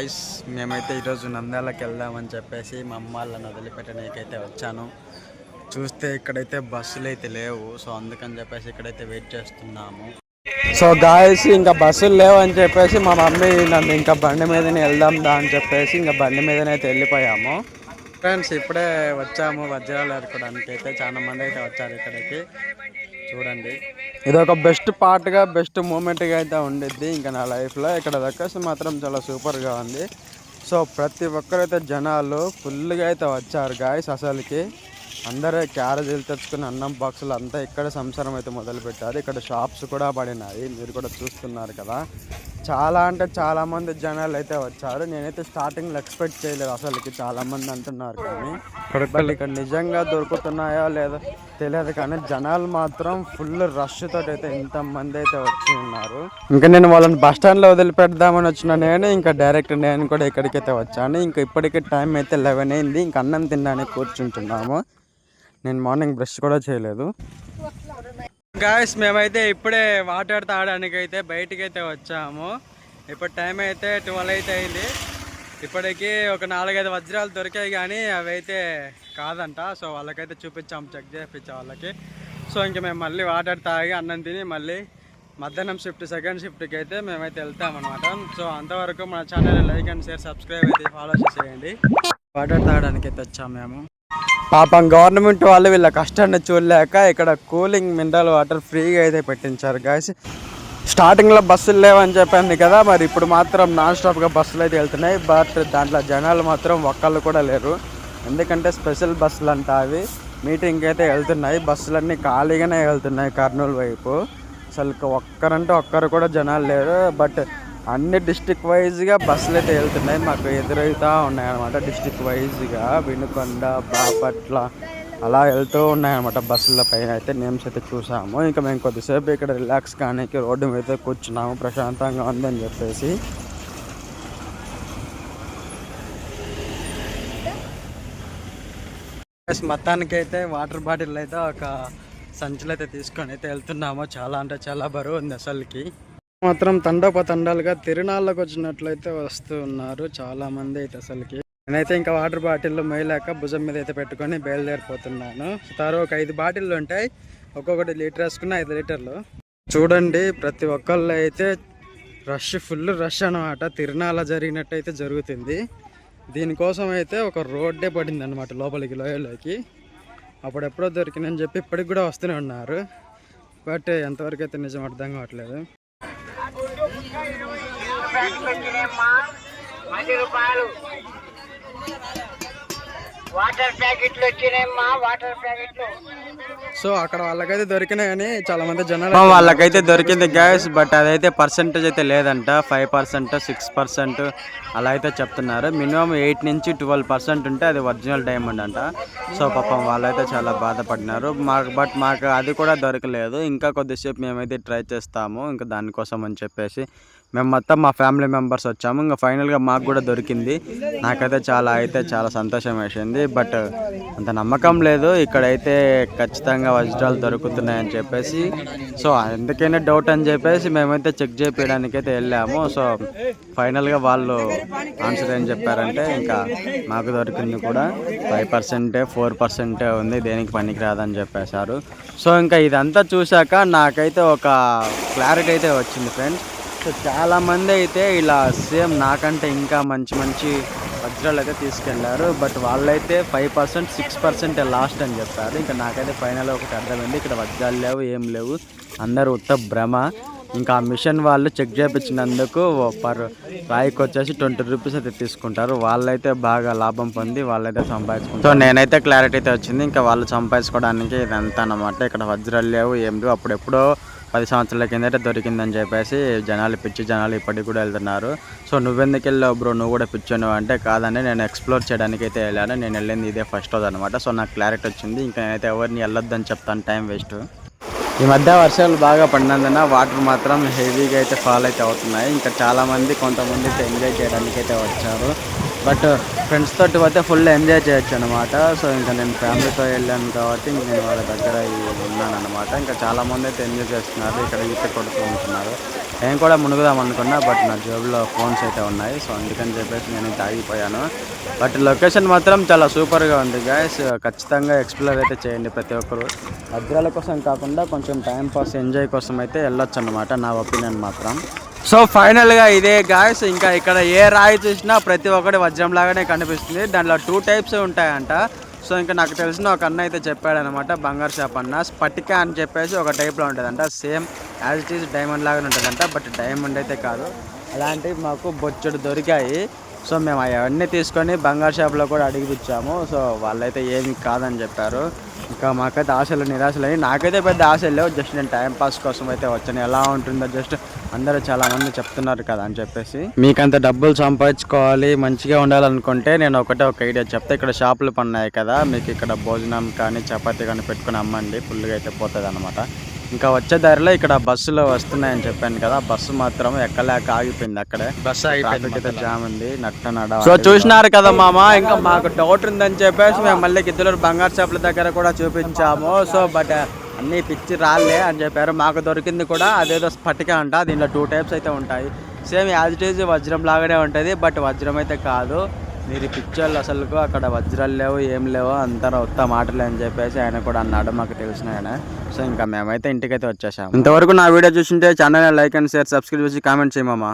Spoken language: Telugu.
గైస్ మేమైతే ఈరోజు నంద్యాలకు వెళ్దామని చెప్పేసి మా అమ్మ వాళ్ళని వదిలిపెట్టడానికైతే వచ్చాను. చూస్తే ఇక్కడైతే బస్సులు అయితే లేవు సో అందుకని చెప్పేసి ఇక్కడైతే వెయిట్ చేస్తున్నాము. సో గాయస్ ఇంకా బస్సులు లేవు అని చెప్పేసి మా మమ్మీ నన్ను ఇంకా బండి మీదనే వెళ్దాం దా అని చెప్పేసి ఇంకా బండి మీదనే అయితే వెళ్ళిపోయాము. ఫ్రెండ్స్ ఇప్పుడే వచ్చాము వజ్రాలు ఏరుకోవడానికి అయితే చాలా మంది అయితే వచ్చారు ఇక్కడికి. చూడండి. ఇది ఒక బెస్ట్ పార్ట్గా బెస్ట్ మూమెంట్గా అయితే ఉండిద్ది. ఇంకా నా లైఫ్లో ఇక్కడ లొకేషన్ మాత్రం చాలా సూపర్గా ఉంది. సో ప్రతి ఒక్కరైతే జనాలు ఫుల్గా అయితే వచ్చారు గాయస్ అసలుకి. అందరూ క్యారేజీలు తెచ్చుకుని అన్నం బాక్సులు అంతా ఇక్కడ సంసారం అయితే మొదలు పెట్టారు ఇక్కడ షాప్స్ కూడా పడినాయి. మీరు కూడా చూస్తున్నారు కదా. చాలా అంటే చాలా మంది జనాలు అయితే వచ్చారు. నేనైతే స్టార్టింగ్లో ఎక్స్పెక్ట్ చేయలేదు అసలుకి చాలా మంది అంటున్నారు కానీ బట్ ఇక్కడ నిజంగా దొరుకుతున్నాయో లేదో తెలియదు కానీ జనాలు మాత్రం ఫుల్ రష్ తోటి అయితే ఇంతమంది అయితే వచ్చి ఉన్నారు. ఇంకా నేను వాళ్ళని బస్ స్టాండ్లో వదిలిపెడదామని వచ్చిన నేను ఇంకా డైరెక్ట్ నేను కూడా ఇక్కడికైతే వచ్చాను. ఇంకా ఇప్పటికే టైం అయితే లెవెన్ అయింది. ఇంకా అన్నం తినడానికి కూర్చుంటున్నాము. నేను మార్నింగ్ బ్రష్ కూడా చేయలేదు. గాయస్ మేమైతే ఇప్పుడే వాటర్ తాగడానికి అయితే బయటికి అయితే వచ్చాము. ఇప్పుడు టైం అయితే ట్వెల్వ్ అయితే అయింది. ఇప్పటికి ఒక నాలుగైదు వజ్రాలు దొరికాయి కానీ అవి అయితే కాదంట. సో వాళ్ళకైతే చూపించాము చెక్ చేయించే వాళ్ళకి. సో ఇంక మేము మళ్ళీ వాటర్ తాగి అన్నం తిని మళ్ళీ మధ్యాహ్నం షిఫ్ట్ సెకండ్ షిఫ్ట్కి అయితే మేమైతే వెళ్తామన్నమాట. సో అంతవరకు మన channel like and share subscribe అయితే ఫాలో చేసేయండి. వాటర్ తాగడానికి అయితే వచ్చాము మేము. పాపం గవర్నమెంట్ వాళ్ళు వీళ్ళ కష్టాన్ని చూడలేక ఇక్కడ కూలింగ్ మినరల్ వాటర్ ఫ్రీగా అయితే పెట్టించారు గాయస్ స్టార్టింగ్లో బస్సులు లేవని చెప్పింది కదా మరి ఇప్పుడు మాత్రం నాన్ స్టాప్గా బస్సులు అయితే వెళ్తున్నాయి. బట్ దాంట్లో జనాలు మాత్రం ఒక్కళ్ళు కూడా లేరు. ఎందుకంటే స్పెషల్ బస్సులు అంట అవి. మీటింగ్కి అయితే వెళ్తున్నాయి. బస్సులన్నీ ఖాళీగానే వెళ్తున్నాయి కర్నూలు వైపు. అసలు ఒక్కరంటే ఒక్కరు కూడా జనాలు లేరు. బట్ అన్ని డిస్టిక్ వైజ్గా బస్సులు అయితే వెళ్తున్నాయి. మాకు ఎదురవుతూ ఉన్నాయి అనమాట డిస్టిక్ వైజ్గా వినుకొండ బాపట్ల అలా వెళ్తూ ఉన్నాయన్నమాట బస్సుల పైన అయితే నేమ్స్ అయితే చూసాము. ఇంకా మేము కొద్దిసేపు ఇక్కడ రిలాక్స్ కానీ రోడ్డు మీద కూర్చున్నాము. ప్రశాంతంగా ఉందని చెప్పేసి. మొత్తానికి అయితే వాటర్ బాటిల్ అయితే ఒక సంచులు అయితే తీసుకొని అయితే వెళ్తున్నాము. చాలా అంటే చాలా బరువు ఉంది అసలుకి. మాత్రం తండోపతండాలుగా తిరునాళ్ళకు వచ్చినట్లయితే వస్తూ ఉన్నారు చాలా మంది అయితే అసలుకి. నేనైతే ఇంకా వాటర్ బాటిల్ మేయలేక భుజం మీద అయితే పెట్టుకొని బయలుదేరిపోతున్నాను. తారు ఒక ఐదు బాటిల్లు ఉంటాయి. ఒక్కొక్కటి లీటర్ వేసుకున్న ఐదు లీటర్లు. చూడండి ప్రతి ఒక్కళ్ళు అయితే రష్ ఫుల్ రష్ అనమాట తిరునాళ్ళ జరిగినట్టయితే జరుగుతుంది. దీనికోసం అయితే ఒక రోడ్డే పడింది అనమాట లోపలికి లోయలోకి. అప్పుడెప్పుడో దొరికిందని చెప్పి ఇప్పటికి కూడా వస్తూనే ఉన్నారు. బట్ ఎంతవరకు అయితే నిజం అర్థం కావట్లేదు. పది రూపాయలు. వాటర్ ప్యాకెట్లు వచ్చినాయమ్మా వాటర్ ప్యాకెట్లు. సో అక్కడ వాళ్ళకైతే దొరికినాయని చాలా మంది జనాలు వాళ్ళకైతే దొరికింది గ్యాస్ బట్ అదైతే పర్సెంటేజ్ అయితే లేదంట. ఫైవ్ పర్సెంట్ సిక్స్ పర్సెంట్ అలా అయితే చెప్తున్నారు. మినిమం ఎయిట్ నుంచి ట్వెల్వ్ పర్సెంట్ ఉంటే అది ఒరిజినల్ డైమండ్ అంట. సో పాపం వాళ్ళైతే చాలా బాధపడినారు. మాకు బట్ మాకు అది కూడా దొరకలేదు. ఇంకా కొద్దిసేపు మేమైతే ట్రై చేస్తాము. ఇంకా దానికోసం అని చెప్పేసి మేము మొత్తం మా ఫ్యామిలీ మెంబర్స్ వచ్చాము. ఇంకా ఫైనల్గా మాకు కూడా దొరికింది. నాకైతే చాలా అయితే చాలా సంతోషం వేసింది. బట్ అంత నమ్మకం లేదు. ఇక్కడైతే ఖచ్చితంగా వజ్రాలు దొరుకుతున్నాయని చెప్పేసి. సో ఎందుకైనా డౌట్ అని చెప్పేసి మేమైతే చెక్ చేయడానికి అయితే వెళ్ళాము. సో ఫైనల్గా వాళ్ళు ఆన్సర్ ఏం చెప్పారంటే ఇంకా మాకు దొరికింది కూడా ఫైవ్ పర్సెంటే ఫోర్ పర్సెంటే ఉంది. దేనికి పనికిరాదని చెప్పేశారు. సో ఇంకా ఇదంతా చూశాక నాకైతే ఒక క్లారిటీ అయితే వచ్చింది ఫ్రెండ్స్. సో చాలామంది అయితే ఇలా సేమ్ నాకంటే ఇంకా మంచి మంచి వజ్రాలు అయితే తీసుకెళ్ళారు. బట్ వాళ్ళైతే five percent six percent last అని చెప్పారు. ఇంకా నాకైతే ఫైనల్ ఒకటి అర్థమైంది. ఇక్కడ వజ్రాలు లేవు ఏం లేవు. అందరూ ఉత్త భ్రమ. ఇంకా ఆ మిషన్ వాళ్ళు చెక్ చేయించినందుకు పర్ రాయికి వచ్చేసి ట్వంటీ రూపీస్ అయితే తీసుకుంటారు. వాళ్ళైతే బాగా లాభం పొంది వాళ్ళైతే సంపాదించుకుంటారు. సో నేనైతే క్లారిటీ అయితే వచ్చింది. ఇంకా వాళ్ళు సంపాదించుకోవడానికి ఇదంతా అనమాట ఇక్కడ వజ్రాలు లేవు ఏం లేవు. అప్పుడెప్పుడో పది సంవత్సరాల కిందట దొరికిందని చెప్పేసి జనాలు పిచ్చి జనాలు ఇప్పటికి కూడా వెళ్తున్నారు. సో నువ్వెందుకు వెళ్ళావు బ్రో? నువ్వు కూడా పిచ్చున్నావు అంటే కాదండి నేను ఎక్స్ప్లోర్ చేయడానికి అయితే వెళ్ళాను. నేను వెళ్ళింది ఇదే ఫస్ట్ రోజు అనమాట సో నాకు క్లారిటీ వచ్చింది. ఇంకా నేనైతే ఎవరిని వెళ్ళొద్దని చెప్తాను. Time waste. ఈ మధ్య వర్షాలు బాగా పడినందున వాటర్ మాత్రం హెవీగా అయితే ఫాల్ అయితే అవుతున్నాయి. ఇంకా చాలామంది కొంతమంది అయితే ఎంజాయ్ చేయడానికి అయితే వచ్చారు. బట్ ఫ్రెండ్స్ తోటి పోతే ఫుల్ ఎంజాయ్ చేయొచ్చు అనమాట సో ఇంకా నేను ఫ్యామిలీతో వెళ్ళాను కాబట్టి ఇంక నేను వాళ్ళ దగ్గర ఉన్నాను అనమాట ఇంకా చాలామంది అయితే ఎంజాయ్ చేస్తున్నారు ఇక్కడ ఈత కొడుతూ ఉంటున్నారు. నేను కూడా మునుగుదాం అనుకున్నా బట్ నా జేబులో ఫోన్స్ అయితే ఉన్నాయి. సో అందుకని చెప్పేసి నేను తాగిపోయాను బట్ లొకేషన్ మాత్రం చాలా సూపర్గా ఉంది గాయస్. ఖచ్చితంగా ఎక్స్ప్లోర్ అయితే చేయండి ప్రతి ఒక్కరు. భద్రాల కోసం కాకుండా కొంచెం టైం పాస్ ఎంజాయ్ కోసం అయితే వెళ్ళొచ్చు అనమాట నా ఒపీనియన్ మాత్రం. సో ఫైనల్గా ఇదే గాయస్ ఇంకా ఇక్కడ ఏ రాయి చూసినా ప్రతి ఒక్కటి వజ్రం లాగానే కనిపిస్తుంది. దాంట్లో టూ టైప్స్ ఉంటాయంట. సో ఇంకా నాకు తెలిసిన ఒక అన్న అయితే చెప్పాడనమాట బంగారు షాప్ అన్న. స్పటిక అని చెప్పేసి ఒక టైప్లో ఉంటుందంట. Same as it is diamond లాగానే ఉంటుందంట బట్ డైమండ్ అయితే కాదు. అలాంటివి మాకు బొచ్చుడు దొరికాయి. సో మేము అవన్నీ తీసుకొని బంగారు షాప్లో కూడా అడిగిపించాము సో వాళ్ళైతే ఏమి కాదని చెప్పారు. ఇంకా మాకైతే ఆశలు నిరాశలు నాకైతే పెద్ద ఆశలు లేవు. జస్ట్ నేను టైం పాస్ కోసం అయితే వచ్చాను. ఎలా ఉంటుందో జస్ట్ అందరూ చాలా మంది చెప్తున్నారు కదా అని చెప్పేసి. మీకంత డబ్బులు సంపాదించుకోవాలి మంచిగా ఉండాలనుకుంటే నేను ఒకటే ఒక ఐడియా చెప్తే. ఇక్కడ షాపులు పన్నాయి కదా మీకు ఇక్కడ భోజనం కానీ చపాతీ కానీ పెట్టుకుని అమ్మండి. ఫుల్గా అయితే పోతుంది అనమాట ఇంకా వచ్చే దారిలో ఇక్కడ బస్సులు వస్తున్నాయని చెప్పాను కదా బస్సు మాత్రం ఎక్కలేక ఆగిపోయింది అక్కడే. బస్సు అయితే జామ్ ఉంది నట్ట నడ సో చూసినారు కదా మామ ఇంకా మాకు డౌట్ ఉందని చెప్పేసి మేము మళ్ళీ గిద్దలూరు బంగారు షాపుల దగ్గర కూడా చూపించాము. సో బట్ అన్ని పిచ్చి రాలే అని చెప్పారు. మాకు దొరికింది కూడా అదేదో స్ఫటిక అంట దీంట్లో టూ టైప్స్ అయితే ఉంటాయి. సేమ్ యాజ్ ఇట్ ఈజ్ వజ్రం లాగానే ఉంటుంది బట్ వజ్రం అయితే కాదు. మీరు పిక్చర్లు అసలు అక్కడ వజ్రాలు లేవు ఏం లేవు అంతా ఉత్త మాటలే అని చెప్పేసి ఆయన కూడా అన్నాడు మాకు తెలిసిన ఆయన. సో ఇంకా మేమైతే ఇంటికైతే వచ్చేసాము. ఇంతవరకు నా video చూసింటే channel like and share subscribe చేసి కామెంట్ చేయమమ్మా.